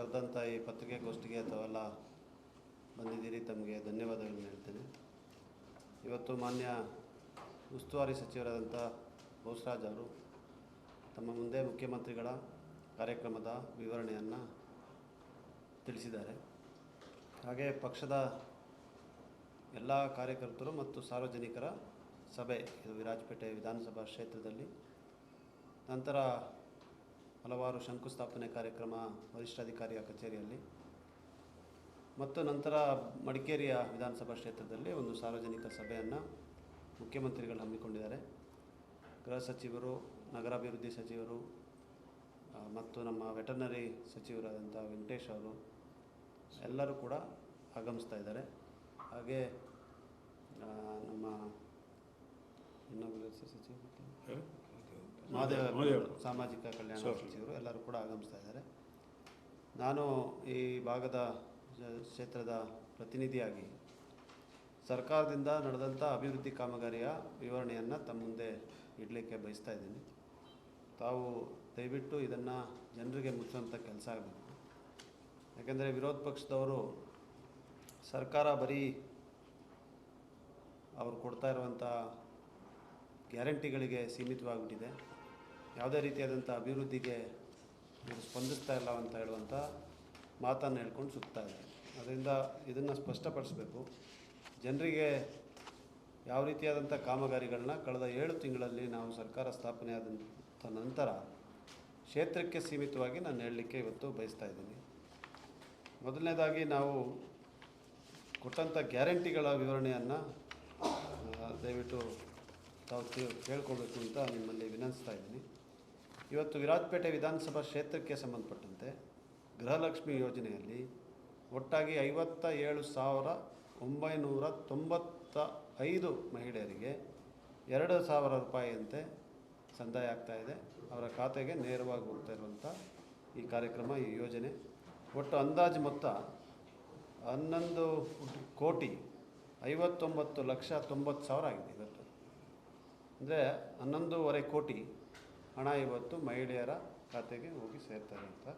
ಕರೆದಂಥ ಈ ಪತ್ರಿಕಾಗೋಷ್ಠಿಗೆ ತಾವೆಲ್ಲ ಬಂದಿದ್ದೀರಿ, ತಮಗೆ ಧನ್ಯವಾದಗಳನ್ನು ಹೇಳ್ತೇನೆ. ಇವತ್ತು ಮಾನ್ಯ ಉಸ್ತುವಾರಿ ಸಚಿವರಾದಂಥ ಬೋಸರಾಜ್ ಅವರು ತಮ್ಮ ಮುಂದೆ ಮುಖ್ಯಮಂತ್ರಿಗಳ ಕಾರ್ಯಕ್ರಮದ ವಿವರಣೆಯನ್ನು ತಿಳಿಸಿದ್ದಾರೆ. ಹಾಗೆ ಪಕ್ಷದ ಎಲ್ಲ ಕಾರ್ಯಕರ್ತರು ಮತ್ತು ಸಾರ್ವಜನಿಕರ ಸಭೆ ಇದು ವಿರಾಜಪೇಟೆ ವಿಧಾನಸಭಾ ಕ್ಷೇತ್ರದಲ್ಲಿ. ನಂತರ ಹಲವಾರು ಶಂಕುಸ್ಥಾಪನೆ ಕಾರ್ಯಕ್ರಮ ವರಿಷ್ಠಾಧಿಕಾರಿಯ ಕಚೇರಿಯಲ್ಲಿ ಮತ್ತು ನಂತರ ಮಡಿಕೇರಿಯ ವಿಧಾನಸಭಾ ಕ್ಷೇತ್ರದಲ್ಲಿ ಒಂದು ಸಾರ್ವಜನಿಕ ಸಭೆಯನ್ನು ಮುಖ್ಯಮಂತ್ರಿಗಳು ಹಮ್ಮಿಕೊಂಡಿದ್ದಾರೆ ಗೃಹ ಸಚಿವರು ನಗರಾಭಿವೃದ್ಧಿ ಸಚಿವರು ಮತ್ತು ನಮ್ಮ ವೆಟರ್ನರಿ ಸಚಿವರಾದಂಥ ವೆಂಕಟೇಶ್ ಅವರು ಎಲ್ಲರೂ ಕೂಡ ಆಗಮಿಸ್ತಾ ಇದ್ದಾರೆ ಹಾಗೆ ನಮ್ಮ ಇನ್ನೊಬ್ಬ ಸಚಿವ. ಮಹಾದೇವ ಸಾಮಾಜಿಕ ಕಲ್ಯಾಣ. ಸಚಿವರು ಎಲ್ಲರೂ ಕೂಡ ಆಗಮಿಸ್ತಾ ಇದ್ದಾರೆ. ನಾನು ಈ ಭಾಗದ ಕ್ಷೇತ್ರದ ಪ್ರತಿನಿಧಿಯಾಗಿ ಸರ್ಕಾರದಿಂದ ನಡೆದಂಥ ಅಭಿವೃದ್ಧಿ ಕಾಮಗಾರಿಯ ವಿವರಣೆಯನ್ನು ತಮ್ಮ ಮುಂದೆ ಇಡಲಿಕ್ಕೆ ಬಯಸ್ತಾ ಇದ್ದೀನಿ. ತಾವು ದಯವಿಟ್ಟು ಇದನ್ನು ಜನರಿಗೆ ಮುಚ್ಚುವಂಥ ಕೆಲಸ ಆಗಬೇಕು. ಯಾಕೆಂದರೆ ವಿರೋಧ ಪಕ್ಷದವರು ಸರ್ಕಾರ ಬರೀ ಅವರು ಕೊಡ್ತಾ ಇರುವಂಥ ಗ್ಯಾರಂಟಿಗಳಿಗೆ ಸೀಮಿತವಾಗಿಬಿಟ್ಟಿದೆ. ಯಾವುದೇ ರೀತಿಯಾದಂಥ ಅಭಿವೃದ್ಧಿಗೆ ಇವರು ಸ್ಪಂದಿಸ್ತಾ ಇಲ್ಲ ಅಂತ ಹೇಳುವಂಥ ಮಾತನ್ನು ಹೇಳ್ಕೊಂಡು ಸುತ್ತಾ ಇದೆ ಅದರಿಂದ ಇದನ್ನು ಸ್ಪಷ್ಟಪಡಿಸಬೇಕು. ಜನರಿಗೆ ಯಾವ ರೀತಿಯಾದಂಥ ಕಾಮಗಾರಿಗಳನ್ನ ಕಳೆದ ಏಳು ತಿಂಗಳಲ್ಲಿ ನಾವು ಸರ್ಕಾರ ಸ್ಥಾಪನೆ ಆದಂಥ ನಂತರ ಕ್ಷೇತ್ರಕ್ಕೆ ಸೀಮಿತವಾಗಿ ನಾನು ಹೇಳಲಿಕ್ಕೆ ಇವತ್ತು ಬಯಸ್ತಾ ಇದ್ದೀನಿ. ಮೊದಲನೇದಾಗಿ ನಾವು ಕೊಟ್ಟಂಥ ಗ್ಯಾರಂಟಿಗಳ ವಿವರಣೆಯನ್ನು ದಯವಿಟ್ಟು ತಾವು ಕೇಳ್ಕೊಳ್ಬೇಕು ಅಂತ ನಿಮ್ಮಲ್ಲಿ ವಿನಂತಿಸ್ತಾ ಇದ್ದೀನಿ. ಇವತ್ತು ವಿರಾಜಪೇಟೆ ವಿಧಾನಸಭಾ ಕ್ಷೇತ್ರಕ್ಕೆ ಸಂಬಂಧಪಟ್ಟಂತೆ ಗೃಹಲಕ್ಷ್ಮಿ ಯೋಜನೆಯಲ್ಲಿ ಒಟ್ಟಾಗಿ ಐವತ್ತ ಏಳು ಸಾವಿರ ಒಂಬೈನೂರ ತೊಂಬತ್ತ ಐದು ಮಹಿಳೆಯರಿಗೆ ಎರಡು ಸಾವಿರ ರೂಪಾಯಿಯಂತೆ ಸಂದಾಯ ಆಗ್ತಾಯಿದೆ ಅವರ ಖಾತೆಗೆ ನೇರವಾಗಿ ಹೋಗ್ತಾ ಇರುವಂಥ ಈ ಕಾರ್ಯಕ್ರಮ, ಈ ಯೋಜನೆ. ಒಟ್ಟು ಅಂದಾಜು ಮೊತ್ತ ಹನ್ನೊಂದು ಕೋಟಿ ಐವತ್ತೊಂಬತ್ತು ಲಕ್ಷ ತೊಂಬತ್ತು ಸಾವಿರ ಆಗಿದೆ ಇವತ್ತು. ಅಂದರೆ ಹನ್ನೊಂದೂವರೆ ಕೋಟಿ ಹಣ ಇವತ್ತು ಮಹಿಳೆಯರ ಖಾತೆಗೆ ಹೋಗಿ ಸೇರ್ತಾರೆ ಅಂತ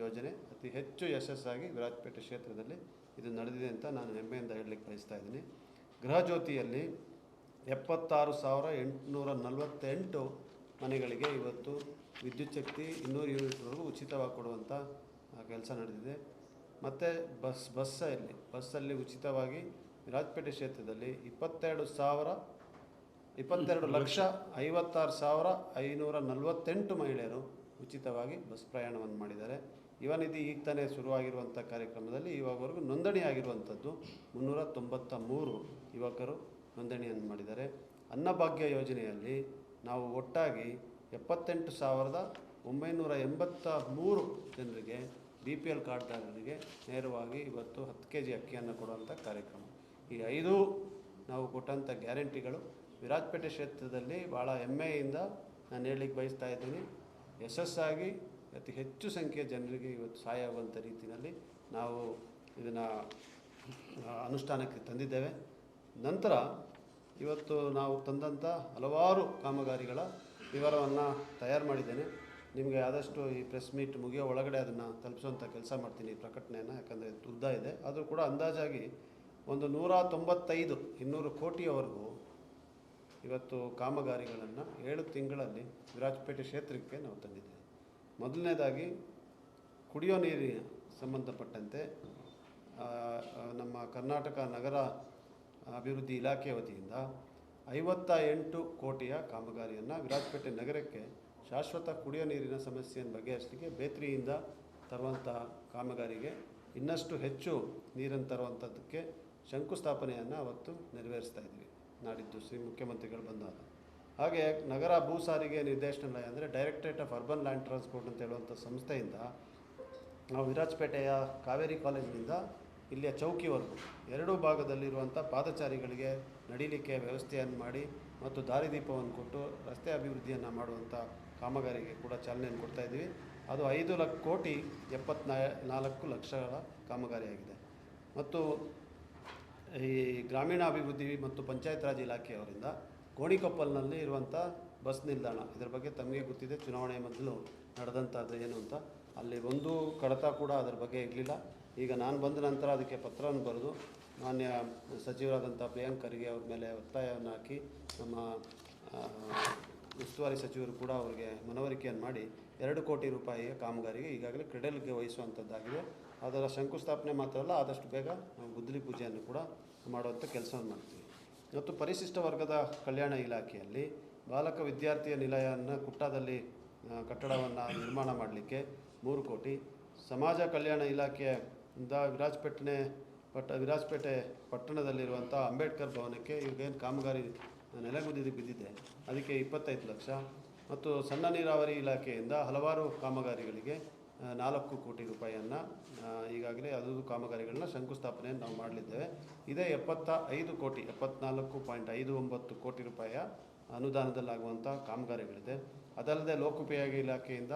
ಯೋಜನೆ. ಅತಿ ಹೆಚ್ಚು ಯಶಸ್ಸಾಗಿ ವಿರಾಜಪೇಟೆ ಕ್ಷೇತ್ರದಲ್ಲಿ ಇದು ನಡೆದಿದೆ ಅಂತ ನಾನು ಹೆಮ್ಮೆಯಿಂದ ಹೇಳಲಿಕ್ಕೆ ಬಯಸ್ತಾ ಇದ್ದೀನಿ. ಗೃಹಜ್ಯೋತಿಯಲ್ಲಿ ಎಪ್ಪತ್ತಾರು ಸಾವಿರ ಎಂಟುನೂರ ನಲವತ್ತೆಂಟು ಮನೆಗಳಿಗೆ ಇವತ್ತು ವಿದ್ಯುತ್ ಶಕ್ತಿ ಇನ್ನೂರು ಯೂನಿಟ್ವರೆಗೂ ಉಚಿತವಾಗಿ ಕೊಡುವಂಥ ಕೆಲಸ ನಡೆದಿದೆ. ಮತ್ತು ಬಸ್, ಬಸ್ಸಲ್ಲಿ ಬಸ್ಸಲ್ಲಿ ಉಚಿತವಾಗಿ ವಿರಾಜಪೇಟೆ ಕ್ಷೇತ್ರದಲ್ಲಿ ಇಪ್ಪತ್ತೆರಡು ಸಾವಿರ ಇಪ್ಪತ್ತೆರಡು ಲಕ್ಷ ಐವತ್ತಾರು ಸಾವಿರ ಐನೂರ ನಲವತ್ತೆಂಟು ಮಹಿಳೆಯರು ಉಚಿತವಾಗಿ ಬಸ್ ಪ್ರಯಾಣವನ್ನು ಮಾಡಿದ್ದಾರೆ. ಯುವನಿಧಿ ಈಗ ತಾನೇ ಶುರುವಾಗಿರುವಂಥ ಕಾರ್ಯಕ್ರಮದಲ್ಲಿ ಇವಾಗವರೆಗೂ ನೋಂದಣಿ ಆಗಿರುವಂಥದ್ದು. ಮುನ್ನೂರ ತೊಂಬತ್ತ ಮೂರು ಯುವಕರು ನೋಂದಣಿಯನ್ನು ಮಾಡಿದ್ದಾರೆ. ಅನ್ನಭಾಗ್ಯ ಯೋಜನೆಯಲ್ಲಿ ನಾವು ಒಟ್ಟಾಗಿ ಎಪ್ಪತ್ತೆಂಟು ಸಾವಿರದ ಒಂಬೈನೂರ ಎಂಬತ್ತ ಮೂರು ಜನರಿಗೆ ಬಿ ಪಿ ಎಲ್ ಕಾರ್ಡ್ದಾರರಿಗೆ ನೇರವಾಗಿ ಇವತ್ತು ಹತ್ತು ಕೆ ಜಿ ಅಕ್ಕಿಯನ್ನು ಕೊಡುವಂಥ ಕಾರ್ಯಕ್ರಮ. ಈ ಐದು ನಾವು ಕೊಟ್ಟಂಥ ಗ್ಯಾರಂಟಿಗಳು ವಿರಾಜಪೇಟೆ ಕ್ಷೇತ್ರದಲ್ಲಿ ಭಾಳ ಹೆಮ್ಮೆಯಿಂದ ನಾನು ಹೇಳಲಿಕ್ಕೆ ಬಯಸ್ತಾ ಇದ್ದೀನಿ. ಯಶಸ್ಸಾಗಿ, ಅತಿ ಹೆಚ್ಚು ಸಂಖ್ಯೆಯ ಜನರಿಗೆ ಇವತ್ತು ಸಹಾಯ ಆಗುವಂಥ ರೀತಿಯಲ್ಲಿ ನಾವು ಇದನ್ನು ಅನುಷ್ಠಾನಕ್ಕೆ ತಂದಿದ್ದೇವೆ. ನಂತರ ಇವತ್ತು ನಾವು ತಂದಂಥ ಹಲವಾರು ಕಾಮಗಾರಿಗಳ ವಿವರವನ್ನು ತಯಾರು ಮಾಡಿದ್ದೇನೆ. ನಿಮಗೆ ಆದಷ್ಟು ಈ ಪ್ರೆಸ್ ಮೀಟ್ ಮುಗಿಯೋ ಒಳಗಡೆ ಅದನ್ನು ತಲುಪಿಸುವಂಥ ಕೆಲಸ ಮಾಡ್ತೀನಿ ಈ ಪ್ರಕಟಣೆಯನ್ನು, ಯಾಕಂದರೆ ಉದ್ದ ಇದೆ. ಆದರೂ ಕೂಡ ಅಂದಾಜಾಗಿ ಒಂದು ನೂರ ತೊಂಬತ್ತೈದು ಇನ್ನೂರು ಕೋಟಿಯವರೆಗೂ ಇವತ್ತು ಕಾಮಗಾರಿಗಳನ್ನು ಏಳು ತಿಂಗಳಲ್ಲಿ ವಿರಾಜಪೇಟೆ ಕ್ಷೇತ್ರಕ್ಕೆ ನಾವು ತಂದಿದ್ದೇವೆ. ಮೊದಲನೇದಾಗಿ ಕುಡಿಯೋ ನೀರಿನ ಸಂಬಂಧಪಟ್ಟಂತೆ ನಮ್ಮ ಕರ್ನಾಟಕ ನಗರ ಅಭಿವೃದ್ಧಿ ಇಲಾಖೆ ವತಿಯಿಂದ ಐವತ್ತ ಎಂಟು ಕೋಟಿಯ ಕಾಮಗಾರಿಯನ್ನು ವಿರಾಜಪೇಟೆ ನಗರಕ್ಕೆ ಶಾಶ್ವತ ಕುಡಿಯೋ ನೀರಿನ ಸಮಸ್ಯೆಯನ್ನು ಬಗೆಹರಿಸಲಿಕ್ಕೆ ಬೇತ್ರಿಯಿಂದ ತರುವಂತಹ ಕಾಮಗಾರಿಗೆ ಇನ್ನಷ್ಟು ಹೆಚ್ಚು ನೀರನ್ನು ತರುವಂಥದ್ದಕ್ಕೆ ಶಂಕುಸ್ಥಾಪನೆಯನ್ನು ಅವತ್ತು ನೆರವೇರಿಸ್ತಾ ಇದ್ವಿ ನಾಡಿದ್ದು ಶ್ರೀ ಮುಖ್ಯಮಂತ್ರಿಗಳು ಬಂದಾಗ. ಹಾಗೆ ನಗರ ಭೂ ಸಾರಿಗೆ ನಿರ್ದೇಶನಾಲಯ ಅಂದರೆ directorate of urban land transport ಅಂತ ಹೇಳುವಂಥ ಸಂಸ್ಥೆಯಿಂದ ನಾವು ವಿರಾಜಪೇಟೆಯ ಕಾವೇರಿ ಕಾಲೇಜಿನಿಂದ ಇಲ್ಲಿಯ ಚೌಕಿವರೆಗೂ ಎರಡೂ ಭಾಗದಲ್ಲಿರುವಂಥ ಪಾದಚಾರಿಗಳಿಗೆ ನಡೀಲಿಕ್ಕೆ ವ್ಯವಸ್ಥೆಯನ್ನು ಮಾಡಿ ಮತ್ತು ದಾರಿದೀಪವನ್ನು ಕೊಟ್ಟು ರಸ್ತೆ ಅಭಿವೃದ್ಧಿಯನ್ನು ಮಾಡುವಂಥ ಕಾಮಗಾರಿಗೆ ಕೂಡ ಚಾಲನೆಯನ್ನು ಕೊಡ್ತಾ ಇದ್ದೀವಿ. ಅದು ಐದು ಲಕ್ಷ ಕೋಟಿ ಎಪ್ಪತ್ನಾ ನಾಲ್ಕು ಲಕ್ಷಗಳ ಕಾಮಗಾರಿಯಾಗಿದೆ. ಮತ್ತು ಈ ಗ್ರಾಮೀಣಾಭಿವೃದ್ಧಿ ಮತ್ತು ಪಂಚಾಯತ್ ರಾಜ್ ಇಲಾಖೆಯವರಿಂದ ಗೋಣಿಕೊಪ್ಪಲ್ನಲ್ಲಿ ಇರುವಂಥ ಬಸ್ ನಿಲ್ದಾಣ, ಇದರ ಬಗ್ಗೆ ತಮಗೆ ಗೊತ್ತಿದೆ. ಚುನಾವಣೆ ಮೊದಲು ನಡೆದಂಥದ್ದು ಏನು ಅಂತ. ಅಲ್ಲಿ ಒಂದು ಕಡತ ಕೂಡ ಅದರ ಬಗ್ಗೆ ಇರಲಿಲ್ಲ. ಈಗ ನಾನು ಬಂದ ನಂತರ ಅದಕ್ಕೆ ಪತ್ರವನ್ನು ಬರೆದು ಮಾನ್ಯ ಸಚಿವರಾದಂಥ ಪ್ರಿಯಾಂಕ್ ಖರ್ಗೆ ಅವ್ರ ಮೇಲೆ ಒತ್ತಾಯವನ್ನು ಹಾಕಿ ನಮ್ಮ ಉಸ್ತುವಾರಿ ಸಚಿವರು ಕೂಡ ಅವರಿಗೆ ಮನವರಿಕೆಯನ್ನು ಮಾಡಿ ಎರಡು ಕೋಟಿ ರೂಪಾಯಿಯ ಕಾಮಗಾರಿಗೆ ಈಗಾಗಲೇ ಕ್ರೆಡಲ್ಗೆ ವಹಿಸುವಂಥದ್ದಾಗಿದೆ. ಅದರ ಶಂಕುಸ್ಥಾಪನೆ ಮಾತ್ರ ಅಲ್ಲ, ಆದಷ್ಟು ಬೇಗ ನಾವು ಗುದ್ದಲಿ ಪೂಜೆಯನ್ನು ಕೂಡ ಮಾಡುವಂಥ ಕೆಲಸವನ್ನು ಮಾಡ್ತೀವಿ. ಮತ್ತು ಪರಿಶಿಷ್ಟ ವರ್ಗದ ಕಲ್ಯಾಣ ಇಲಾಖೆಯಲ್ಲಿ ಬಾಲಕ ವಿದ್ಯಾರ್ಥಿಯ ನಿಲಯವನ್ನು ಕುಟ್ಟಾದಲ್ಲಿ ಕಟ್ಟಡವನ್ನು ನಿರ್ಮಾಣ ಮಾಡಲಿಕ್ಕೆ ಮೂರು ಕೋಟಿ. ಸಮಾಜ ಕಲ್ಯಾಣ ಇಲಾಖೆಯಿಂದ ವಿರಾಜಪೇಟೆ ಪಟ್ಟ, ವಿರಾಜಪೇಟೆ ಪಟ್ಟಣದಲ್ಲಿರುವಂಥ ಅಂಬೇಡ್ಕರ್ ಭವನಕ್ಕೆ ಈಗೇನು ಕಾಮಗಾರಿ ನೆಲಗುದಿಗೆ ಬಿದ್ದಿದೆ, ಅದಕ್ಕೆ ಇಪ್ಪತ್ತೈದು ಲಕ್ಷ. ಮತ್ತು ಸಣ್ಣ ನೀರಾವರಿ ಇಲಾಖೆಯಿಂದ ಹಲವಾರು ಕಾಮಗಾರಿಗಳಿಗೆ ನಾಲ್ಕು ಕೋಟಿ ರೂಪಾಯಿಯನ್ನು ಈಗಾಗಲೇ ಅದು ಕಾಮಗಾರಿಗಳನ್ನ ಶಂಕುಸ್ಥಾಪನೆಯನ್ನು ನಾವು ಮಾಡಲಿದ್ದೇವೆ. ಇದೇ ಎಪ್ಪತ್ತ ಐದು ಕೋಟಿ, ಎಪ್ಪತ್ನಾಲ್ಕು ಪಾಯಿಂಟ್ ಐದು ಒಂಬತ್ತು ಕೋಟಿ ರೂಪಾಯಿಯ ಅನುದಾನದಲ್ಲಾಗುವಂಥ ಕಾಮಗಾರಿಗಳಿದೆ. ಅದಲ್ಲದೆ ಲೋಕೋಪಯೋಗಿ ಇಲಾಖೆಯಿಂದ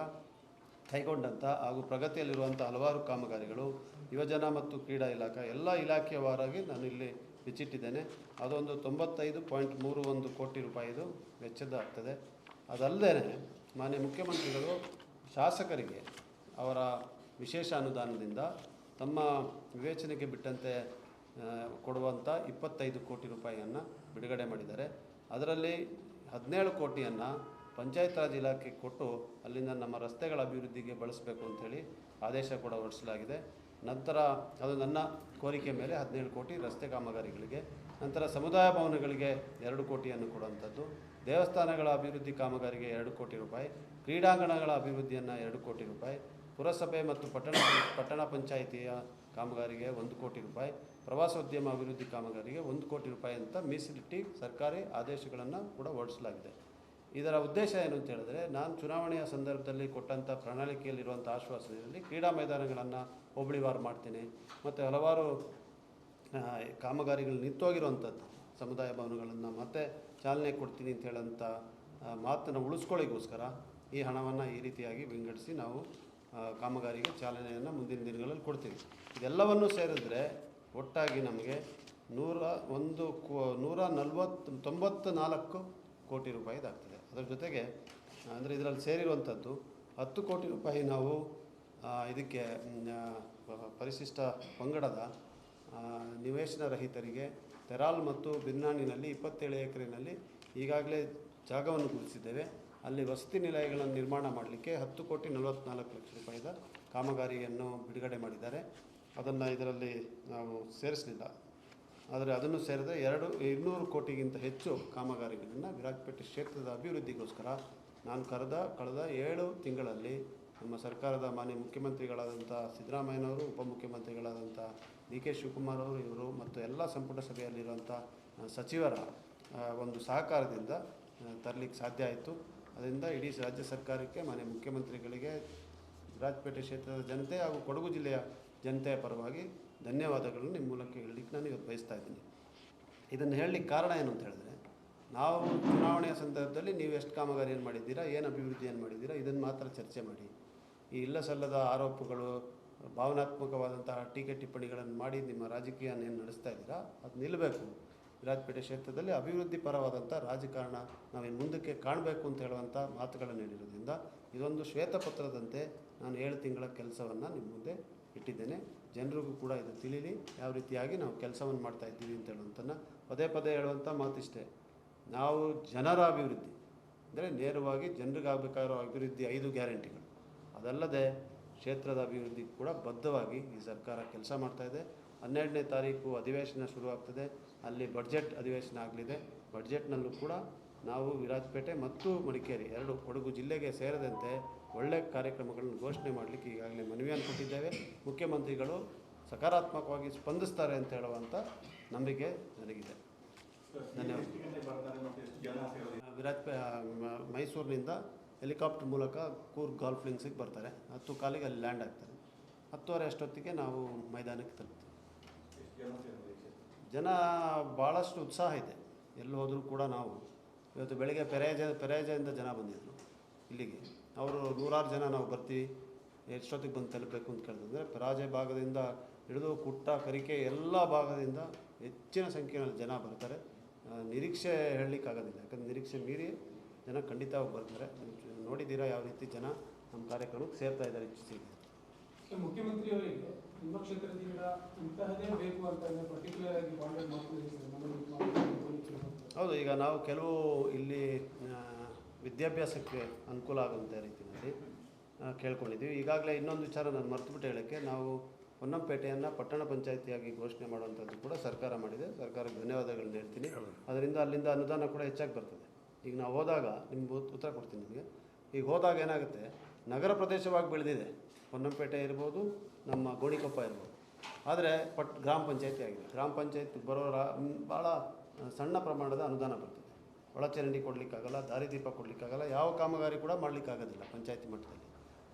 ಕೈಗೊಂಡಂಥ ಹಾಗೂ ಪ್ರಗತಿಯಲ್ಲಿರುವಂಥ ಹಲವಾರು ಕಾಮಗಾರಿಗಳು, ಯುವಜನ ಮತ್ತು ಕ್ರೀಡಾ ಇಲಾಖೆ, ಎಲ್ಲ ಇಲಾಖೆಯವಾರಾಗಿ ನಾನು ಇಲ್ಲಿ ಬಿಚ್ಚಿಟ್ಟಿದ್ದೇನೆ. ಅದೊಂದು ತೊಂಬತ್ತೈದು ಪಾಯಿಂಟ್ ಮೂರು ಒಂದು ಕೋಟಿ ರೂಪಾಯಿದು ವೆಚ್ಚದ್ದಾಗ್ತದೆ ಅದಲ್ಲದೆ ಮಾನ್ಯ ಮುಖ್ಯಮಂತ್ರಿಗಳು, ಶಾಸಕರಿಗೆ ಅವರ ವಿಶೇಷ ಅನುದಾನದಿಂದ ತಮ್ಮ ವಿವೇಚನೆಗೆ ಬಿಟ್ಟಂತೆ ಕೊಡುವಂಥ ಇಪ್ಪತ್ತೈದು ಕೋಟಿ ರೂಪಾಯಿಯನ್ನು ಬಿಡುಗಡೆ ಮಾಡಿದ್ದಾರೆ. ಅದರಲ್ಲಿ ಹದಿನೇಳು ಕೋಟಿಯನ್ನು ಪಂಚಾಯತ್ ರಾಜ್ ಇಲಾಖೆ ಕೊಟ್ಟು ಅಲ್ಲಿಂದ ನಮ್ಮ ರಸ್ತೆಗಳ ಅಭಿವೃದ್ಧಿಗೆ ಬಳಸಬೇಕು ಅಂಥೇಳಿ ಆದೇಶ ಕೂಡ ಹೊರಡಿಸಲಾಗಿದೆ. ನಂತರ ಅದು ನನ್ನ ಕೋರಿಕೆ ಮೇಲೆ ಹದಿನೇಳು ಕೋಟಿ ರಸ್ತೆ ಕಾಮಗಾರಿಗಳಿಗೆ, ನಂತರ ಸಮುದಾಯ ಭವನಗಳಿಗೆ ಎರಡು ಕೋಟಿಯನ್ನು ಕೊಡುವಂಥದ್ದು, ದೇವಸ್ಥಾನಗಳ ಅಭಿವೃದ್ಧಿ ಕಾಮಗಾರಿಗೆ ಎರಡು ಕೋಟಿ ರೂಪಾಯಿ, ಕ್ರೀಡಾಂಗಣಗಳ ಅಭಿವೃದ್ಧಿಯನ್ನು ಎರಡು ಕೋಟಿ ರೂಪಾಯಿ ಪುರಸಭೆ ಮತ್ತು ಪಟ್ಟಣ ಪಟ್ಟಣ ಪಂಚಾಯಿತಿಯ ಕಾಮಗಾರಿಗೆ ಒಂದು ಕೋಟಿ ರೂಪಾಯಿ, ಪ್ರವಾಸೋದ್ಯಮ ಅಭಿವೃದ್ಧಿ ಕಾಮಗಾರಿಗೆ ಒಂದು ಕೋಟಿ ರೂಪಾಯಿ ಅಂತ ಮೀಸಲಿಟ್ಟು ಸರ್ಕಾರಿ ಆದೇಶಗಳನ್ನು ಕೂಡ ಹೊರಡಿಸಲಾಗಿದೆ. ಇದರ ಉದ್ದೇಶ ಏನು ಅಂತ ಹೇಳಿದ್ರೆ, ನಾನು ಚುನಾವಣೆಯ ಸಂದರ್ಭದಲ್ಲಿ ಕೊಟ್ಟಂಥ ಪ್ರಣಾಳಿಕೆಯಲ್ಲಿರುವಂಥ ಆಶ್ವಾಸನೆಯಲ್ಲಿ ಕ್ರೀಡಾ ಮೈದಾನಗಳನ್ನು ಹೋಬಳಿವಾರು ಮಾಡ್ತೀನಿ. ಮತ್ತು ಹಲವಾರು ಕಾಮಗಾರಿಗಳು ನಿಂತೋಗಿರುವಂಥದ್ದು ಸಮುದಾಯ ಭವನಗಳನ್ನು ಮತ್ತೆ ಚಾಲನೆ ಕೊಡ್ತೀನಿ ಅಂತ ಹೇಳೋಂಥ ಮಾತನ್ನು ಉಳಿಸ್ಕೊಳ್ಳಿಗೋಸ್ಕರ ಈ ಹಣವನ್ನು ಈ ರೀತಿಯಾಗಿ ವಿಂಗಡಿಸಿ ನಾವು ಕಾಮಗಾರಿಗೆ ಚಾಲನೆಯನ್ನು ಮುಂದಿನ ದಿನಗಳಲ್ಲಿ ಕೊಡ್ತೀವಿ. ಇದೆಲ್ಲವನ್ನು ಸೇರಿದ್ರೆ ಒಟ್ಟಾಗಿ ನಮಗೆ ನೂರ ಒಂದು ಕೋ, ನೂರ ನಲ್ವತ್ತು ತೊಂಬತ್ತು ನಾಲ್ಕು ಕೋಟಿ ರೂಪಾಯಿದಾಗ್ತದೆ. ಅದರ ಜೊತೆಗೆ, ಅಂದರೆ ಇದರಲ್ಲಿ ಸೇರಿರುವಂಥದ್ದು ಹತ್ತು ಕೋಟಿ ರೂಪಾಯಿ ನಾವು ಇದಕ್ಕೆ ಪರಿಶಿಷ್ಟ ಪಂಗಡದ ನಿವೇಶನ ರಹಿತರಿಗೆ ತೆರಾಲ್ ಮತ್ತು ಬಿನ್ನಾಣಿನಲ್ಲಿ ಇಪ್ಪತ್ತೇಳು ಎಕರೆನಲ್ಲಿ ಈಗಾಗಲೇ ಜಾಗವನ್ನು ಗುರುತಿಸಿದ್ದೇವೆ. ಅಲ್ಲಿ ವಸತಿ ನಿಲಯಗಳನ್ನು ನಿರ್ಮಾಣ ಮಾಡಲಿಕ್ಕೆ ಹತ್ತು ಕೋಟಿ ನಲವತ್ತ್ನಾಲ್ಕು ಲಕ್ಷ ರೂಪಾಯಿದ ಕಾಮಗಾರಿಯನ್ನು ಬಿಡುಗಡೆ ಮಾಡಿದ್ದಾರೆ. ಅದನ್ನು ಇದರಲ್ಲಿ ನಾವು ಸೇರಿಸಲಿಲ್ಲ. ಆದರೆ ಅದನ್ನು ಸೇರಿದ ಎರಡು, ಇನ್ನೂರು ಕೋಟಿಗಿಂತ ಹೆಚ್ಚು ಕಾಮಗಾರಿಗಳನ್ನು ವಿರಾಜಪೇಟೆ ಕ್ಷೇತ್ರದ ಅಭಿವೃದ್ಧಿಗೋಸ್ಕರ ನಾನು ಕರೆದ, ಕಳೆದ ಏಳು ತಿಂಗಳಲ್ಲಿ ನಮ್ಮ ಸರ್ಕಾರದ ಮಾನ್ಯ ಮುಖ್ಯಮಂತ್ರಿಗಳಾದಂಥ ಸಿದ್ದರಾಮಯ್ಯನವರು, ಉಪಮುಖ್ಯಮಂತ್ರಿಗಳಾದಂಥ ಡಿ ಕೆ ಶಿವಕುಮಾರ್ ಅವರು, ಇವರು ಮತ್ತು ಎಲ್ಲ ಸಂಪುಟ ಸಭೆಯಲ್ಲಿರುವಂಥ ಸಚಿವರ ಒಂದು ಸಹಕಾರದಿಂದ ತರಲಿಕ್ಕೆ ಸಾಧ್ಯ ಆಯಿತು. ಅದರಿಂದ ಇಡೀ ರಾಜ್ಯ ಸರ್ಕಾರಕ್ಕೆ, ಮಾನ್ಯ ಮುಖ್ಯಮಂತ್ರಿಗಳಿಗೆ ರಾಜಪೇಟೆ ಕ್ಷೇತ್ರದ ಜನತೆ ಹಾಗೂ ಕೊಡಗು ಜಿಲ್ಲೆಯ ಜನತೆಯ ಪರವಾಗಿ ಧನ್ಯವಾದಗಳನ್ನು ನಿಮ್ಮ ಮೂಲಕ ಹೇಳಲಿಕ್ಕೆ ನಾನು ಇವತ್ತು ಬಯಸ್ತಾ ಇದ್ದೀನಿ. ಇದನ್ನು ಹೇಳಲಿಕ್ಕೆ ಕಾರಣ ಏನು ಅಂತ ಹೇಳಿದ್ರೆ, ನಾವು ಚುನಾವಣೆಯ ಸಂದರ್ಭದಲ್ಲಿ ನೀವು ಎಷ್ಟು ಕಾಮಗಾರಿಯನ್ನು ಮಾಡಿದ್ದೀರಾ, ಏನು ಅಭಿವೃದ್ಧಿಯನ್ನು ಮಾಡಿದ್ದೀರಾ, ಇದನ್ನು ಮಾತ್ರ ಚರ್ಚೆ ಮಾಡಿ. ಈ ಇಲ್ಲ ಸಲ್ಲದ ಆರೋಪಗಳು, ಭಾವನಾತ್ಮಕವಾದಂತಹ ಟೀಕೆ ಟಿಪ್ಪಣಿಗಳನ್ನು ಮಾಡಿ ನಿಮ್ಮ ರಾಜಕೀಯ ಏನು ನಡೆಸ್ತಾ ಇದ್ದೀರಾ, ಅದು ನಿಲ್ಲಬೇಕು ವಿರಾಜಪೇಟೆ ಕ್ಷೇತ್ರದಲ್ಲಿ ಅಭಿವೃದ್ಧಿ ಪರವಾದಂಥ ರಾಜಕಾರಣ ನಾವೇನು ಮುಂದಕ್ಕೆ ಕಾಣಬೇಕು ಅಂತ ಹೇಳುವಂಥ ಮಾತುಗಳನ್ನು ಹೇಳಿರೋದ್ರಿಂದ ಇದೊಂದು ಶ್ವೇತಪತ್ರದಂತೆ ನಾನು ಏಳು ತಿಂಗಳ ಕೆಲಸವನ್ನು ನಿಮ್ಮ ಮುಂದೆ ಇಟ್ಟಿದ್ದೇನೆ. ಜನರಿಗೂ ಕೂಡ ಇದು ತಿಳಿಲಿ. ಯಾವ ರೀತಿಯಾಗಿ ನಾವು ಕೆಲಸವನ್ನು ಮಾಡ್ತಾ ಇದ್ದೀವಿ ಅಂತ ಹೇಳುವಂಥನ್ನು ಪದೇ ಪದೇ ಹೇಳುವಂಥ ಮಾತಿಷ್ಟೇ. ನಾವು ಜನರ ಅಭಿವೃದ್ಧಿ, ಅಂದರೆ ನೇರವಾಗಿ ಜನರಿಗಾಗಬೇಕಾಗಿರೋ ಅಭಿವೃದ್ಧಿ ಐದು ಗ್ಯಾರಂಟಿಗಳು. ಅದಲ್ಲದೆ ಕ್ಷೇತ್ರದ ಅಭಿವೃದ್ಧಿ ಕೂಡ ಬದ್ಧವಾಗಿ ಈ ಸರ್ಕಾರ ಕೆಲಸ ಮಾಡ್ತಾಯಿದೆ ಹನ್ನೆರಡನೇ ತಾರೀಕು ಅಧಿವೇಶನ ಶುರುವಾಗ್ತದೆ. ಅಲ್ಲಿ ಬಡ್ಜೆಟ್ ಅಧಿವೇಶನ ಆಗಲಿದೆ. ಬಡ್ಜೆಟ್ನಲ್ಲೂ ಕೂಡ ನಾವು ವಿರಾಜಪೇಟೆ ಮತ್ತು ಮಡಿಕೇರಿ ಎರಡು ಕೊಡಗು ಜಿಲ್ಲೆಗೆ ಸೇರದಂತೆ ಒಳ್ಳೆಯ ಕಾರ್ಯಕ್ರಮಗಳನ್ನು ಘೋಷಣೆ ಮಾಡಲಿಕ್ಕೆ ಈಗಾಗಲೇ ಮನವಿಯನ್ನು ಕೊಟ್ಟಿದ್ದೇವೆ ಮುಖ್ಯಮಂತ್ರಿಗಳು ಸಕಾರಾತ್ಮಕವಾಗಿ ಸ್ಪಂದಿಸ್ತಾರೆ ಅಂತ ಹೇಳುವಂಥ ನಂಬಿಕೆ ನನಗಿದೆ. ಧನ್ಯವಾದ. ವಿರಾಜ್ ಮೈಸೂರಿನಿಂದ ಹೆಲಿಕಾಪ್ಟರ್ ಮೂಲಕ ಕೂರ್ಗ್ ಗಾಲ್ಫ್ ಲಿಂಗ್ಸಿಗೆ ಬರ್ತಾರೆ. ಹತ್ತು ಕಾಲಿಗೆ ಅಲ್ಲಿ ಲ್ಯಾಂಡ್ ಆಗ್ತಾರೆ. ಹತ್ತುವರೆ ಅಷ್ಟೊತ್ತಿಗೆ ನಾವು ಮೈದಾನಕ್ಕೆ ತಲುಪ್ತೀವಿ. ಜನ ಭಾಳಷ್ಟು ಉತ್ಸಾಹ ಇದೆ. ಎಲ್ಲಿ ಹೋದರೂ ಕೂಡ ನಾವು. ಇವತ್ತು ಬೆಳಗ್ಗೆ ಪೆರೇಜ ಪೆರೇಜದಿಂದ ಜನ ಬಂದಿದ್ದರು ಇಲ್ಲಿಗೆ. ಅವರು ನೂರಾರು ಜನ ನಾವು ಬರ್ತೀವಿ. ಎಷ್ಟೊತ್ತಿಗೆ ಬಂದು ತಲುಪಬೇಕು ಅಂತ ಕೇಳಿದ್ರೆ ಪರಾಜಯ ಭಾಗದಿಂದ ಹಿಡಿದು ಕುಟ್ಟ ಕರಿಕೆ ಎಲ್ಲ ಭಾಗದಿಂದ ಹೆಚ್ಚಿನ ಸಂಖ್ಯೆಯಲ್ಲಿ ಜನ ಬರ್ತಾರೆ. ನಿರೀಕ್ಷೆ ಹೇಳಲಿಕ್ಕಾಗೋದಿಲ್ಲ. ಯಾಕಂದ್ರೆ ನಿರೀಕ್ಷೆ ಮೀರಿ ಜನ ಖಂಡಿತವಾಗಿ ಬರ್ತಾರೆ. ನೋಡಿದ್ದೀರಾ ಯಾವ ರೀತಿ ಜನ ನಮ್ಮ ಕಾರ್ಯಕ್ರಮಕ್ಕೆ ಸೇರ್ತಾ ಇದ್ದಾರೆ. ಮುಖ್ಯಮಂತ್ರಿ ನಿಮ್ಮ ಕ್ಷೇತ್ರದಿಂದ ಇಂತಹದೇ ಬೇಕು ಅಂತ ಪರ್ಟಿಕ್ಯುಲರ್ ಆಗಿ ಮಾಡ್ಕೊಂಡಿದ್ದೀವಿ. ಹೌದು ಈಗ ನಾವು ಕೆಲವು ಇಲ್ಲಿ ವಿದ್ಯಾಭ್ಯಾಸಕ್ಕೆ ಅನುಕೂಲ ಆಗುವಂಥ ರೀತಿಯಲ್ಲಿ ಕೇಳ್ಕೊಂಡಿದ್ದೀವಿ. ಈಗಾಗಲೇ ಇನ್ನೊಂದು ವಿಚಾರ ನಾನು ಮರ್ತುಬಿಟ್ಟು ಹೇಳೋಕ್ಕೆ ನಾವು ಹೊನ್ನಂಪೇಟೆಯನ್ನು ಪಟ್ಟಣ ಪಂಚಾಯಿತಿಯಾಗಿ ಘೋಷಣೆ ಮಾಡುವಂಥದ್ದು ಕೂಡ ಸರ್ಕಾರ ಮಾಡಿದೆ. ಸರ್ಕಾರಕ್ಕೆ ಧನ್ಯವಾದಗಳನ್ನ ಹೇಳ್ತೀನಿ. ಅದರಿಂದ ಅಲ್ಲಿಂದ ಅನುದಾನ ಕೂಡ ಹೆಚ್ಚಾಗಿ ಬರ್ತದೆ. ಈಗ ನಾವು ಹೋದಾಗ ನಿಮ್ಗೆ ಉತ್- ಉತ್ತರ ಕೊಡ್ತೀನಿ ನಿಮಗೆ. ಈಗ ಹೋದಾಗ ಏನಾಗುತ್ತೆ ನಗರ ಪ್ರದೇಶವಾಗಿ ಬೆಳೆದಿದೆ. ಹೊನ್ನಂಪೇಟೆ ಇರ್ಬೋದು ನಮ್ಮ ಗೋಣಿಕೊಪ್ಪ ಇರ್ಬೋದು ಆದರೆ ಪಟ್ ಗ್ರಾಮ ಪಂಚಾಯತಿ ಆಗಿದೆ. ಗ್ರಾಮ ಪಂಚಾಯತ್ ಬರೋರ ಭಾಳ ಸಣ್ಣ ಪ್ರಮಾಣದ ಅನುದಾನ ಬರ್ತದೆ. ಒಳಚರಂಡಿ ಕೊಡಲಿಕ್ಕಾಗಲ್ಲ ದಾರಿದೀಪ ಕೊಡಲಿಕ್ಕಾಗಲ್ಲ, ಯಾವ ಕಾಮಗಾರಿ ಕೂಡ ಮಾಡಲಿಕ್ಕಾಗೋದಿಲ್ಲ ಪಂಚಾಯತಿ ಮಟ್ಟದಲ್ಲಿ.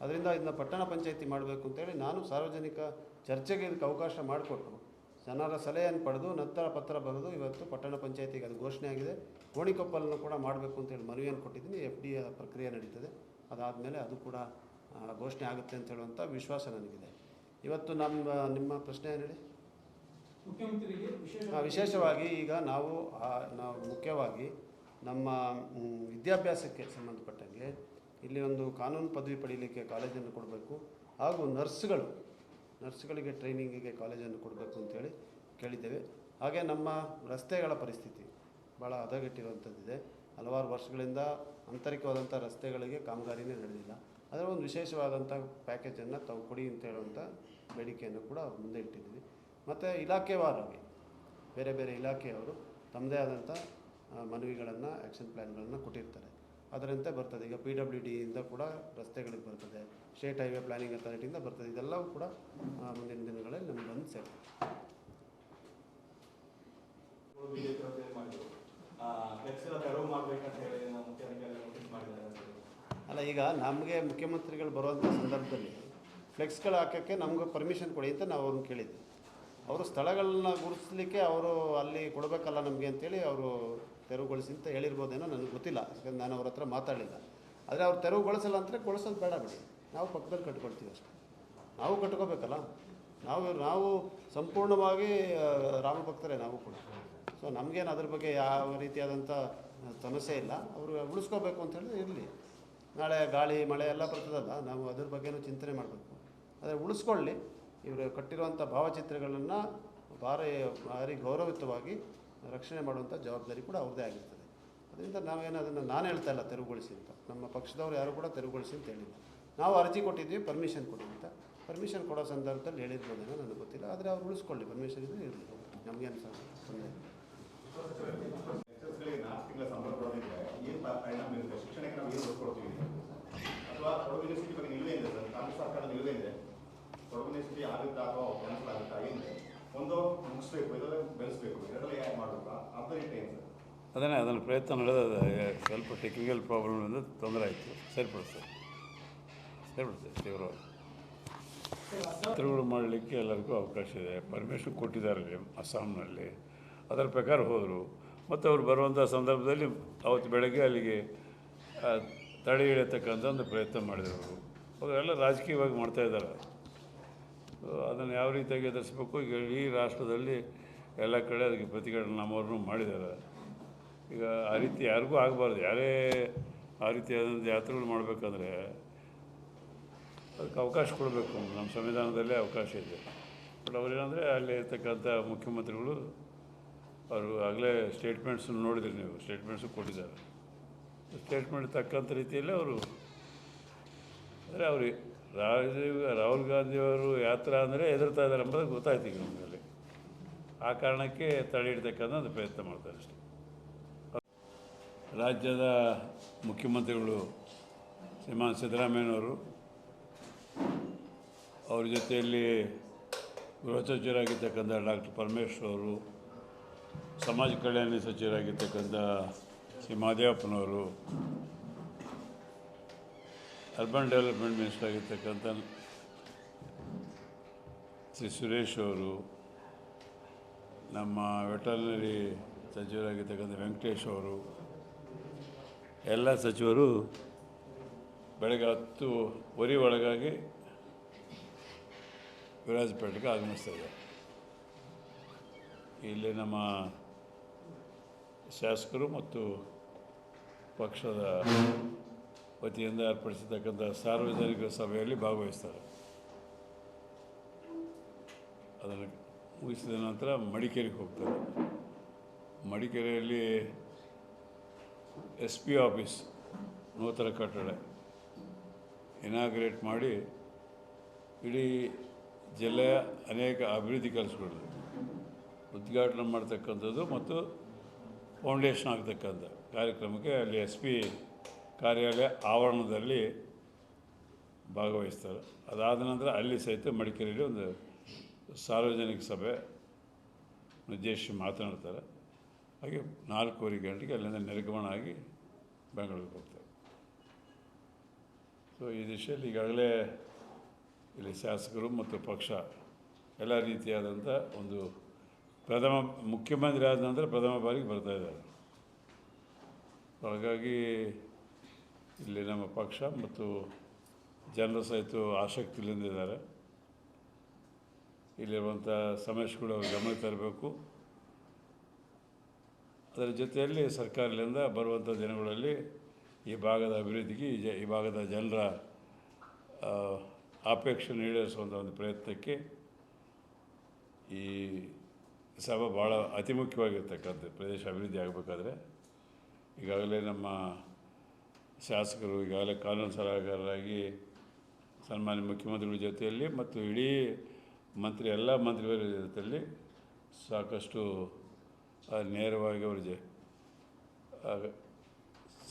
ಅದರಿಂದ ಇದನ್ನ ಪಟ್ಟಣ ಪಂಚಾಯತಿ ಮಾಡಬೇಕು ಅಂತೇಳಿ ನಾನು ಸಾರ್ವಜನಿಕ ಚರ್ಚೆಗೆ ಇದಕ್ಕೆ ಅವಕಾಶ ಮಾಡಿಕೊಟ್ಟು, ಜನರ ಸಲಹೆಯನ್ನು ಪಡೆದು, ನಂತರ ಪತ್ರ ಬರೆದು ಇವತ್ತು ಪಟ್ಟಣ ಪಂಚಾಯತಿಗೆ ಅದು ಘೋಷಣೆ ಆಗಿದೆ. ಗೋಣಿಕೊಪ್ಪಲನ್ನು ಕೂಡ ಮಾಡಬೇಕು ಅಂತೇಳಿ ಮನವಿಯನ್ನು ಕೊಟ್ಟಿದ್ದೀನಿ. ಎಫ್ ಡಿ ಪ್ರಕ್ರಿಯೆ ನಡೀತದೆ. ಅದಾದಮೇಲೆ ಅದು ಕೂಡ ಘೋಷಣೆ ಆಗುತ್ತೆ ಅಂತ ಹೇಳುವಂಥ ವಿಶ್ವಾಸ ನನಗಿದೆ. ಇವತ್ತು ನಮ್ಮ ನಿಮ್ಮ ಪ್ರಶ್ನೆ ಏನು ಹೇಳಿ. ಮುಖ್ಯಮಂತ್ರಿಗೆ ವಿಶೇಷವಾಗಿ ಈಗ ನಾವು ನಾವು ಮುಖ್ಯವಾಗಿ ನಮ್ಮ ವಿದ್ಯಾಭ್ಯಾಸಕ್ಕೆ ಸಂಬಂಧಪಟ್ಟಂಗೆ ಇಲ್ಲಿ ಒಂದು ಕಾನೂನು ಪದವಿ ಪಡೀಲಿಕ್ಕೆ ಕಾಲೇಜನ್ನು ಕೊಡಬೇಕು. ಹಾಗೂ ನರ್ಸ್ಗಳು ನರ್ಸ್ಗಳಿಗೆ ಟ್ರೈನಿಂಗಿಗೆ ಕಾಲೇಜನ್ನು ಕೊಡಬೇಕು ಅಂತೇಳಿ ಕೇಳಿದ್ದೇವೆ. ಹಾಗೆ ನಮ್ಮ ರಸ್ತೆಗಳ ಪರಿಸ್ಥಿತಿ ಭಾಳ ಹದಗೆಟ್ಟಿರುವಂಥದ್ದಿದೆ. ಹಲವಾರು ವರ್ಷಗಳಿಂದ ಆಂತರಿಕವಾದಂಥ ರಸ್ತೆಗಳಿಗೆ ಕಾಮಗಾರಿನೇ ನಡೆದಿಲ್ಲ. ಅದರ ಒಂದು ವಿಶೇಷವಾದಂಥ ಪ್ಯಾಕೇಜನ್ನು ತಾವು ಕೊಡಿ ಅಂತ ಹೇಳುವಂಥ ಬೇಡಿಕೆಯನ್ನು ಕೂಡ ಮುಂದೆ ಇಟ್ಟಿದ್ದೀವಿ. ಮತ್ತು ಇಲಾಖೆವಾರಾಗಿ ಬೇರೆ ಬೇರೆ ಇಲಾಖೆಯವರು ತಮ್ಮದೇ ಆದಂಥ ಮನವಿಗಳನ್ನು ಆ್ಯಕ್ಷನ್ ಪ್ಲ್ಯಾನ್ಗಳನ್ನು ಕೊಟ್ಟಿರ್ತಾರೆ. ಅದರಂತೆ ಬರ್ತದೆ. ಈಗ ಪಿ ಡಬ್ಲ್ಯೂ ಡಿಯಿಂದ ಕೂಡ ರಸ್ತೆಗಳಿಗೆ ಬರ್ತದೆ. ಸ್ಟೇಟ್ ಹೈವೇ ಪ್ಲಾನಿಂಗ್ ಅಥಾರಿಟಿಯಿಂದ ಬರ್ತದೆ. ಇದೆಲ್ಲವೂ ಕೂಡ ಮುಂದಿನ ದಿನಗಳಲ್ಲಿ ನಮ್ಗೆ ಬಂದು ಸೇರ್ತದೆ. ಅಲ್ಲ ಈಗ ನಮಗೆ ಮುಖ್ಯಮಂತ್ರಿಗಳು ಬರುವಂಥ ಸಂದರ್ಭದಲ್ಲಿ ಫ್ಲೆಕ್ಸ್ಗಳು ಹಾಕೋಕ್ಕೆ ನಮ್ಗೆ ಪರ್ಮಿಷನ್ ಕೊಡಿ ಅಂತ ನಾವು ಅವ್ರನ್ನ ಕೇಳಿದ್ವಿ. ಅವರು ಸ್ಥಳಗಳನ್ನ ಗುರುತಿಸ್ಲಿಕ್ಕೆ ಅವರು ಅಲ್ಲಿ ಕೊಡಬೇಕಲ್ಲ ನಮಗೆ ಅಂತೇಳಿ ಅವರು ತೆರವುಗೊಳಿಸಿ ಅಂತ ಹೇಳಿರ್ಬೋದೇನೋ ನನಗೆ ಗೊತ್ತಿಲ್ಲ. ಯಾಕಂದ್ರೆ ನಾನು ಅವ್ರ ಹತ್ರ ಮಾತಾಡಲಿಲ್ಲ. ಆದರೆ ಅವ್ರು ತೆರವುಗೊಳಿಸಲ್ಲ ಅಂದರೆ ಗೊಳಿಸೋದು ಬೇಡ ಬಿಡಿ. ನಾವು ಪಕ್ಕದಲ್ಲಿ ಕಟ್ಕೊಳ್ತೀವಿ ಅಷ್ಟೇ. ನಾವು ಕಟ್ಕೋಬೇಕಲ್ಲ. ನಾವು ನಾವು ಸಂಪೂರ್ಣವಾಗಿ ರಾಮ ರಾಮಭಕ್ತರೇ ನಾವು ಕೂಡ. ಸೊ ನಮಗೇನು ಅದ್ರ ಬಗ್ಗೆ ಯಾವ ರೀತಿಯಾದಂಥ ಸಮಸ್ಯೆ ಇಲ್ಲ. ಅವರು ಉಳಿಸ್ಕೋಬೇಕು ಅಂತ ಹೇಳಿದ್ರೆ ಇರಲಿ. ನಾಳೆ ಗಾಳಿ, ಮಳೆ ಎಲ್ಲ ಬರ್ತದಲ್ಲ, ನಾವು ಅದ್ರ ಬಗ್ಗೆನೂ ಚಿಂತನೆ ಮಾಡಬೇಕು. ಆದರೆ ಉಳಿಸ್ಕೊಳ್ಳಿ. ಇವರು ಕಟ್ಟಿರುವಂಥ ಭಾವಚಿತ್ರಗಳನ್ನು ಭಾರಿ ಭಾರಿ ಗೌರವಯುತವಾಗಿ ರಕ್ಷಣೆ ಮಾಡುವಂಥ ಜವಾಬ್ದಾರಿ ಕೂಡ ಅವ್ರದ್ದೇ ಆಗಿರ್ತದೆ. ಅದರಿಂದ ನಾವೇನು ಅದನ್ನು ನಾನು ಹೇಳ್ತಾ ಇಲ್ಲ ತೆರವುಗೊಳಿಸಿ ಅಂತ. ನಮ್ಮ ಪಕ್ಷದವ್ರು ಯಾರು ಕೂಡ ತೆರವುಗೊಳಿಸಿ ಅಂತ ಹೇಳಿಲ್ಲ. ನಾವು ಅರ್ಜಿ ಕೊಟ್ಟಿದ್ವಿ ಪರ್ಮಿಷನ್ ಕೊಡಿ ಅಂತ. ಪರ್ಮಿಷನ್ ಕೊಡೋ ಸಂದರ್ಭದಲ್ಲಿ ಹೇಳಿರ್ಬೋದೇನೋ, ನನಗೆ ಗೊತ್ತಿಲ್ಲ. ಆದರೆ ಅವ್ರು ಉಳಿಸ್ಕೊಳ್ಳಿ, ಪರ್ಮಿಷನ್ ಇದ್ದರೆ ಇರಲಿ. ನಮಗೇನು ತೊಂದರೆ ಇಲ್ಲ. ಶಿಕ್ಷಣಕ್ಕೆ ನಾವು ಏನು ಕೊಡ್ತೀವಿ? ಅಥವಾ ಕೊಡಗು ಯೂನಿವರ್ಸಿಟಿ ಬಗ್ಗೆ ನಿಲುವೇ ಇದೆ ಸರ್ ಕಾಂಗ್ರೆಸ್ ಸರ್ಕಾರದ ನಿಲುವೇ ಇದೆ ಕೊಡಗು ಯೂನಿವರ್ಸಿಟಿ ಆಗುತ್ತಾ ಅಥವಾ ಕ್ಯಾನ್ಸಲ್ ಆಗುತ್ತಾ ಒಂದು ಮುಗಿಸ್ಬೇಕು ಇದರಲ್ಲಿ ಬೆಳೆಸ್ಬೇಕು ಎರಡರಲ್ಲಿ ಯಾರು ಮಾಡಬೇಕಾ ಅಪೋಸಿಟ್ ಏನು ಸರ್? ಅದನ್ನೇ, ಅದನ್ನು ಪ್ರಯತ್ನ ನಡೆದ ಸ್ವಲ್ಪ ಟೆಕ್ನಿಕಲ್ ಪ್ರಾಬ್ಲಮ್ ಅಂದರೆ ತೊಂದರೆ ಆಯಿತು. ಸರಿಪಡಿಸ್ತದೆ ಸರಿಪಡಿಸ್ತೇವೆ ತೀವ್ರವಾಗಿ ಚಿತ್ರಗಳು ಮಾಡಲಿಕ್ಕೆ ಎಲ್ಲರಿಗೂ ಅವಕಾಶ ಇದೆ. ಪರ್ಮಿಷನ್ ಕೊಟ್ಟಿದ್ದಾರೆ ಅಸ್ಸಾಂನಲ್ಲಿ. ಅದರ ಪ್ರಕಾರ ಹೋದರು. ಮತ್ತು ಅವರು ಬರುವಂಥ ಸಂದರ್ಭದಲ್ಲಿ ಅವತ್ತು ಬೆಳಗ್ಗೆ ಅಲ್ಲಿಗೆ ತಡೆ ಹಿಡಿಯತಕ್ಕಂಥ ಒಂದು ಪ್ರಯತ್ನ ಮಾಡಿದರು. ಅವರು ಅವರೆಲ್ಲ ರಾಜಕೀಯವಾಗಿ ಮಾಡ್ತಾ ಇದ್ದಾರೆ. ಅದನ್ನು ಯಾವ ರೀತಿಯಾಗಿ ಎದುರಿಸಬೇಕು ಈಗ ಈ ರಾಷ್ಟ್ರದಲ್ಲಿ ಎಲ್ಲ ಕಡೆ ಅದಕ್ಕೆ ಪ್ರತಿಭಟನೆ ನಮ್ಮವ್ರನ್ನೂ ಮಾಡಿದ್ದಾರೆ. ಈಗ ಆ ರೀತಿ ಯಾರಿಗೂ ಆಗಬಾರ್ದು. ಯಾರೇ ಆ ರೀತಿಯಾದಂಥ ಯಾತ್ರೆಗಳು ಮಾಡಬೇಕಂದ್ರೆ ಅದಕ್ಕೆ ಅವಕಾಶ ಕೊಡಬೇಕು. ನಮ್ಮ ಸಂವಿಧಾನದಲ್ಲೇ ಅವಕಾಶ ಇದೆ. ಬಟ್ ಅವರೇನಂದರೆ ಅಲ್ಲಿ ಇರ್ತಕ್ಕಂಥ ಮುಖ್ಯಮಂತ್ರಿಗಳು ಅವರು ಆಗಲೇ ಸ್ಟೇಟ್ಮೆಂಟ್ಸ್ ನೋಡಿದ್ರಿ ನೀವು. ಸ್ಟೇಟ್ಮೆಂಟ್ಸು ಕೊಟ್ಟಿದ್ದಾರೆ. ಸ್ಟೇಟ್ಮೆಂಟ್ ತಕ್ಕಂಥ ರೀತಿಯಲ್ಲೇ ಅವರು ಅಂದರೆ ಅವರು ರಾಜೀವ್ ರಾಹುಲ್ ಗಾಂಧಿಯವರು ಯಾತ್ರ ಅಂದರೆ ಎದುರ್ತಾ ಇದ್ದಾರೆ ಎಂಬುದು ಗೊತ್ತಾಯ್ತು ಈಗ ನಮ್ಮಲ್ಲಿ ಆ ಕಾರಣಕ್ಕೆ ತಡೆ ಹಿಡ್ತಕ್ಕಂಥ ಪ್ರಯತ್ನ ಮಾಡ್ತಾರೆ ಅಷ್ಟೆ. ರಾಜ್ಯದ ಮುಖ್ಯಮಂತ್ರಿಗಳು ಶ್ರೀಮಾನ್ ಸಿದ್ದರಾಮಯ್ಯನವರು ಅವ್ರ ಜೊತೆಯಲ್ಲಿ ಗೃಹ ಸಚಿವರಾಗಿರ್ತಕ್ಕಂಥ ಡಾಕ್ಟರ್ ಪರಮೇಶ್ವರ್ ಅವರು, ಸಮಾಜ ಕಲ್ಯಾಣ ಸಚಿವರಾಗಿರ್ತಕ್ಕಂಥ ಶ್ರೀ ಮಹದೇವಪ್ಪನವರು ಅರ್ಬನ್ ಡೆವಲಪ್ಮೆಂಟ್ ಮಿನಿಸ್ಟರ್ ಆಗಿರ್ತಕ್ಕಂಥ ಶ್ರೀ ಸುರೇಶ್ ಅವರು, ನಮ್ಮ ವೆಟರ್ನರಿ ಸಚಿವರಾಗಿರ್ತಕ್ಕಂಥ ವೆಂಕಟೇಶ್ ಅವರು, ಎಲ್ಲ ಸಚಿವರು ಬೆಳಗ್ಗೆ ಹತ್ತುವರೆ ಒಳಗಾಗಿ ವಿರಾಜಪೇಟೆಗೆ ಆಗಮಿಸ್ತಾ ಇಲ್ಲಿ ನಮ್ಮ ಶಾಸಕರು ಮತ್ತು ಪಕ್ಷದ ವತಿಯಿಂದ ಏರ್ಪಡಿಸಿರ್ತಕ್ಕಂಥ ಸಾರ್ವಜನಿಕ ಸಭೆಯಲ್ಲಿ ಭಾಗವಹಿಸ್ತಾರೆ. ಅದನ್ನು ಮುಗಿಸಿದ ನಂತರ ಮಡಿಕೇರಿಗೆ ಹೋಗ್ತಾರೆ. ಮಡಿಕೇರಿಯಲ್ಲಿ ಎಸ್ ಪಿ ಆಫೀಸ್, ನೂತನ ಕಟ್ಟಡ ಇನಾಗ್ರೇಟ್ ಮಾಡಿ ಇಡೀ ಜಿಲ್ಲೆಯ ಅನೇಕ ಅಭಿವೃದ್ಧಿ ಕೆಲಸಗಳು ಉದ್ಘಾಟನೆ ಮಾಡ್ತಕ್ಕಂಥದ್ದು ಮತ್ತು ಫೌಂಡೇಶನ್ ಆಗ್ತಕ್ಕಂಥ ಕಾರ್ಯಕ್ರಮಕ್ಕೆ ಅಲ್ಲಿ ಎಸ್ ಪಿ ಕಾರ್ಯಾಲಯ ಆವರಣದಲ್ಲಿ ಭಾಗವಹಿಸ್ತಾರೆ. ಅದಾದ ನಂತರ ಅಲ್ಲಿ ಸಹಿತ ಮಡಿಕೇರಿಯಲ್ಲಿ ಒಂದು ಸಾರ್ವಜನಿಕ ಸಭೆ ಉದ್ದೇಶಿಸಿ ಮಾತನಾಡ್ತಾರೆ. ಹಾಗೆ ನಾಲ್ಕೂವರೆ ಗಂಟೆಗೆ ಅಲ್ಲಿಂದ ನಿರ್ಗಮನ ಆಗಿ ಬೆಂಗಳೂರಿಗೆ ಹೋಗ್ತಾರೆ. ಸೊ ಈ ದಿಶೆಯಲ್ಲಿ ಈಗಾಗಲೇ ಇಲ್ಲಿ ಶಾಸಕರು ಮತ್ತು ಪಕ್ಷ ಎಲ್ಲ ರೀತಿಯಾದಂಥ ಒಂದು ಪ್ರಥಮ ಮುಖ್ಯಮಂತ್ರಿ ಆದ ನಂತರ ಪ್ರಥಮ ಬಾರಿಗೆ ಬರ್ತಾ ಇದ್ದಾರೆ. ಸೊ ಹಾಗಾಗಿ ಇಲ್ಲಿ ನಮ್ಮ ಪಕ್ಷ ಮತ್ತು ಜನರ ಸಹಿತ ಆಸಕ್ತಿಯಿಂದಿದ್ದಾರೆ ಇಲ್ಲಿರುವಂಥ ಸಮಸ್ಯೆಗಳು ಗಮನ ತರಬೇಕು. ಅದರ ಜೊತೆಯಲ್ಲಿ ಸರ್ಕಾರದಿಂದ ಬರುವಂಥ ದಿನಗಳಲ್ಲಿ ಈ ಭಾಗದ ಅಭಿವೃದ್ಧಿಗೆ ಈ ಜ, ಈ ಭಾಗದ ಜನರ ಅಪೇಕ್ಷೆ ಈಡೇರಿಸುವಂಥ ಒಂದು ಪ್ರಯತ್ನಕ್ಕೆ ಈ ಸಭೆ ಭಾಳ ಅತಿ ಮುಖ್ಯವಾಗಿರ್ತಕ್ಕಂಥ ಪ್ರದೇಶ ಅಭಿವೃದ್ಧಿ ಆಗಬೇಕಾದ್ರೆ ಈಗಾಗಲೇ ನಮ್ಮ ಶಾಸಕರು ಈಗಾಗಲೇ ಕಾನೂನು ಸಲಹೆಗಾರರಾಗಿ ಸನ್ಮಾನ್ಯ ಮುಖ್ಯಮಂತ್ರಿಗಳ ಜೊತೆಯಲ್ಲಿ ಮತ್ತು ಇಡೀ ಮಂತ್ರಿ, ಎಲ್ಲ ಮಂತ್ರಿಗಳ ಜೊತೆಯಲ್ಲಿ ಸಾಕಷ್ಟು ನೇರವಾಗಿ ಅವ್ರ ಜ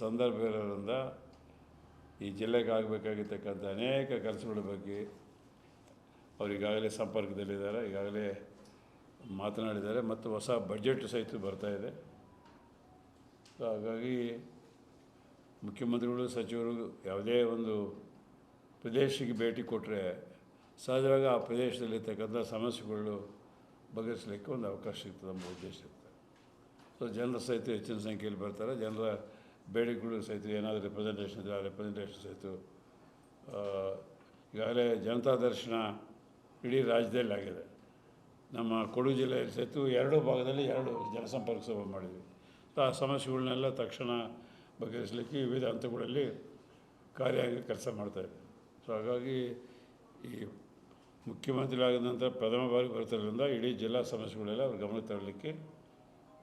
ಸಂದರ್ಭ ಇರೋದ್ರಿಂದ ಈ ಜಿಲ್ಲೆಗೆ ಆಗಬೇಕಾಗಿರ್ತಕ್ಕಂಥ ಅನೇಕ ಕೆಲಸಗಳ ಬಗ್ಗೆ ಅವರಿಗಾಗಲೇ ಸಂಪರ್ಕದಲ್ಲಿದ್ದಾರೆ, ಈಗಾಗಲೇ ಮಾತನಾಡಿದ್ದಾರೆ ಮತ್ತು ಹೊಸ ಬಜೆಟ್ ಸಹಿತ ಬರ್ತಾ ಇದೆ. ಸೊ ಹಾಗಾಗಿ ಮುಖ್ಯಮಂತ್ರಿಗಳು, ಸಚಿವರು ಯಾವುದೇ ಒಂದು ಪ್ರದೇಶಕ್ಕೆ ಭೇಟಿ ಕೊಟ್ಟರೆ ಸಹಜವಾಗಿ ಆ ಪ್ರದೇಶದಲ್ಲಿರ್ತಕ್ಕಂಥ ಸಮಸ್ಯೆಗಳು ಬಗೆಹರಿಸಲಿಕ್ಕೆ ಒಂದು ಅವಕಾಶ ಸಿಗ್ತದೆ ನಮ್ಮ ಉದ್ದೇಶ ಇರ್ತದೆ. ಸೊ ಜನರ ಸಹಿತ ಹೆಚ್ಚಿನ ಸಂಖ್ಯೆಯಲ್ಲಿ ಬರ್ತಾರೆ. ಜನರ ಬೇಡಿಕೆಗಳು ಸಹಿತ ಏನಾದರೂ ರೆಪ್ರೆಸೆಂಟೇಷನ್ ಇದ್ದರೆ ಆ ರೆಪ್ರೆಸೆಂಟೇಷನ್ ಸಹಿತ ಈಗಾಗಲೇ ಜನತಾ ದರ್ಶನ ಇಡೀ ರಾಜ್ಯದಲ್ಲಿ ಆಗಿದೆ. ನಮ್ಮ ಕೊಡಗು ಜಿಲ್ಲೆಯಲ್ಲಿ ಸಹಿತ ಎರಡೂ ಭಾಗದಲ್ಲಿ ಎರಡು ಜನಸಂಪರ್ಕ ಸಭೆ ಮಾಡಿದ್ವಿ. ಆ ಸಮಸ್ಯೆಗಳನ್ನೆಲ್ಲ ತಕ್ಷಣ ಬಗೆಹರಿಸಲಿಕ್ಕೆ ವಿವಿಧ ಹಂತಗಳಲ್ಲಿ ಕಾರ್ಯ ಕೆಲಸ ಮಾಡ್ತಾಯಿದೆ ಸೊ ಹಾಗಾಗಿ ಈ ಮುಖ್ಯಮಂತ್ರಿ ಆಗಿದ ನಂತರ ಪ್ರಥಮ ಬಾರಿ ಬರ್ತಿರೋದ್ರಿಂದ ಇಡೀ ಜಿಲ್ಲಾ ಸಮಸ್ಯೆಗಳೆಲ್ಲ ಅವ್ರ ಗಮನ ತರಲಿಕ್ಕೆ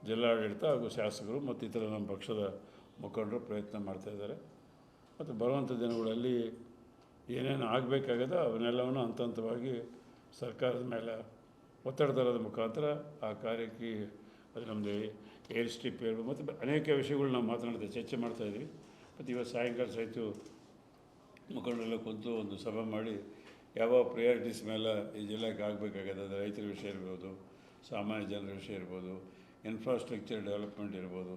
ಜಿಲ್ಲಾಡಳಿತ ಹಾಗೂ ಶಾಸಕರು ಮತ್ತು ಇತರ ನಮ್ಮ ಪಕ್ಷದ ಮುಖಂಡರು ಪ್ರಯತ್ನ ಮಾಡ್ತಾಯಿದ್ದಾರೆ ಮತ್ತು ಬರುವಂಥ ದಿನಗಳಲ್ಲಿ ಏನೇನು ಆಗಬೇಕಾಗದ ಅವನ್ನೆಲ್ಲವನ್ನು ಹಂತ ಹಂತವಾಗಿ ಸರ್ಕಾರದ ಮೇಲೆ ಒತ್ತಡ ತರೋದ ಮುಖಾಂತರ ಆ ಕಾರ್ಯಕ್ಕೆ ಅದು ನಮ್ಮದು ಏರ್ ಸ್ಟ್ರಿಪ್ ಹೇಳ್ಬೋದು ಮತ್ತು ಅನೇಕ ವಿಷಯಗಳು ನಾವು ಮಾತನಾಡ್ತೀವಿ ಚರ್ಚೆ ಮಾಡ್ತಾಯಿದ್ವಿ ಮತ್ತು ಇವತ್ತು ಸಾಯಂಕಾಲ ಸಹಿತ ಮುಖಂಡರೆಲ್ಲ ಕುಂತು ಒಂದು ಸಭೆ ಮಾಡಿ ಯಾವ ಪ್ರಿಯಾರಿಟೀಸ್ ಮೇಲೆ ಈ ಜಿಲ್ಲೆಗೆ ಆಗಬೇಕಾಗಿದೆ ರೈತರ ವಿಷಯ ಇರ್ಬೋದು, ಸಾಮಾನ್ಯ ಜನರ ವಿಷಯ ಇರ್ಬೋದು ಇನ್ಫ್ರಾಸ್ಟ್ರಕ್ಚರ್ ಡೆವಲಪ್ಮೆಂಟ್ ಇರ್ಬೋದು,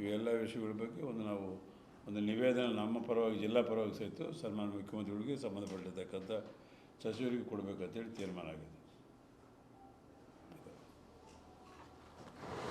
ಇವೆಲ್ಲ ವಿಷಯಗಳ ಬಗ್ಗೆ ಒಂದು ನಾವು ಒಂದು ನಿವೇದನೆ ನಮ್ಮ ಪರವಾಗಿ, ಜಿಲ್ಲಾ ಪರವಾಗಿ ಸಹಿತ ಸನ್ಮಾನ್ಯ ಮುಖ್ಯಮಂತ್ರಿಗಳಿಗೆ ಸಂಬಂಧಪಟ್ಟಿರ್ತಕ್ಕಂಥ ಸಚಿವರಿಗೆ ಕೊಡಬೇಕಂತೇಳಿ ತೀರ್ಮಾನ ಆಗಿದೆ.